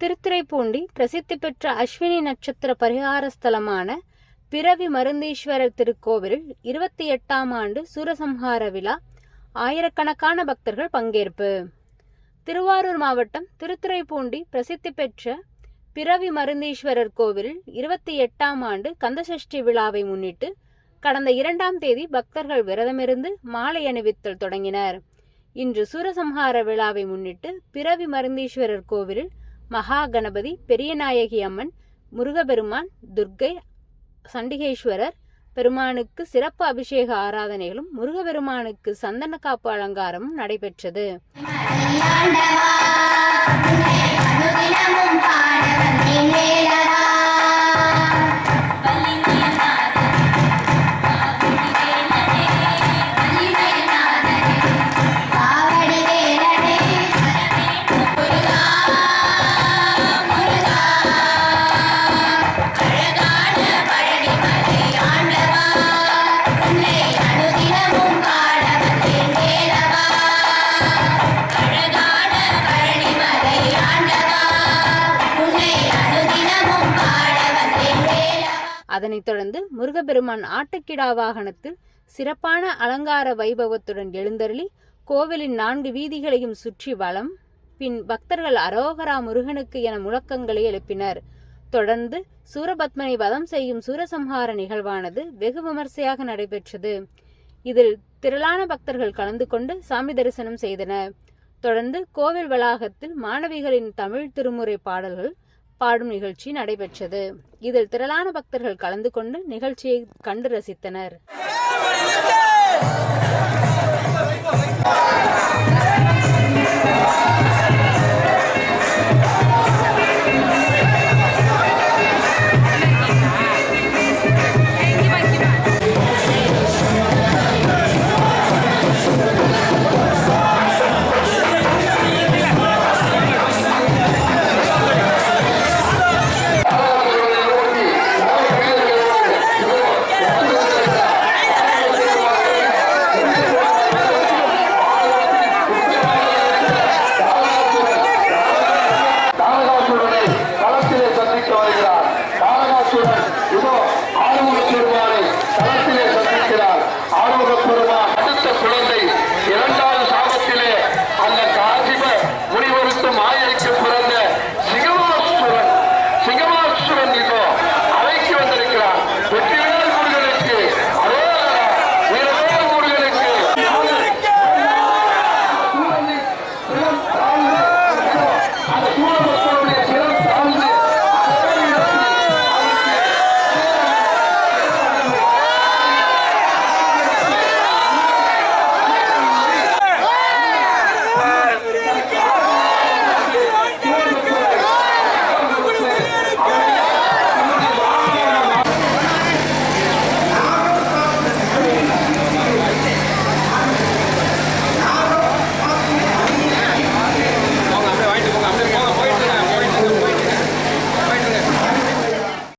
திருத்துறைப்பூண்டி பிரசித்தி பெற்ற அஸ்வினி நட்சத்திர பரிகார ஸ்தலமான பிறவி மருந்தீஸ்வரர் திருக்கோவிலில் இருபத்தி எட்டாம் ஆண்டு சூரசம்ஹார விழா ஆயிரக்கணக்கான பக்தர்கள் பங்கேற்பு. திருவாரூர் மாவட்டம் திருத்துறைப்பூண்டி பிரசித்தி பெற்ற பிறவி மருந்தீஸ்வரர் கோவிலில் இருபத்தி எட்டாம் ஆண்டு கந்தசஷ்டி விழாவை முன்னிட்டு கடந்த இரண்டாம் தேதி பக்தர்கள் விரதமிருந்து மாலை அணிவித்தல் தொடங்கினர். இன்று சூரசம்ஹார விழாவை முன்னிட்டு பிறவி மருந்தீஸ்வரர் கோவிலில் மகா கணபதி பெரியநாயகி அம்மன் முருகபெருமான் துர்க்கை சண்டிகேஸ்வரர் பெருமானுக்கு சிறப்பு அபிஷேக ஆராதனைகளும் முருகபெருமானுக்கு சந்தன காப்பு அலங்காரமும் நடைபெற்றது. அனுதினமும் அதனைத் தொடர்ந்து முருகபெருமான் ஆட்டுக்கிடா வாகனத்தில் சிறப்பான அலங்கார வைபவத்துடன் எழுந்தருளி கோவிலின் நான்கு வீதிகளையும் சுற்றி வலம் பின் பக்தர்கள் அரோகரா முருகனுக்கு என முழக்கங்களை எழுப்பினர். தொடர்ந்து சூரபத்மனை வதம் செய்யும் சூரசம்ஹார நிகழ்வானது வெகு விமர்சையாக நடைபெற்றது. இதில் திரளான பக்தர்கள் கலந்து கொண்டு சாமி தரிசனம் செய்தனர். தொடர்ந்து கோவில் வளாகத்தில் மாணவிகளின் தமிழ் திருமுறை பாடல்கள் பாடும் நிகழ்ச்சி நடைபெற்றது. இதில் திரளான பக்தர்கள் கலந்து கொண்டு நிகழ்ச்சியை கண்டு ரசித்தனர். Thank you.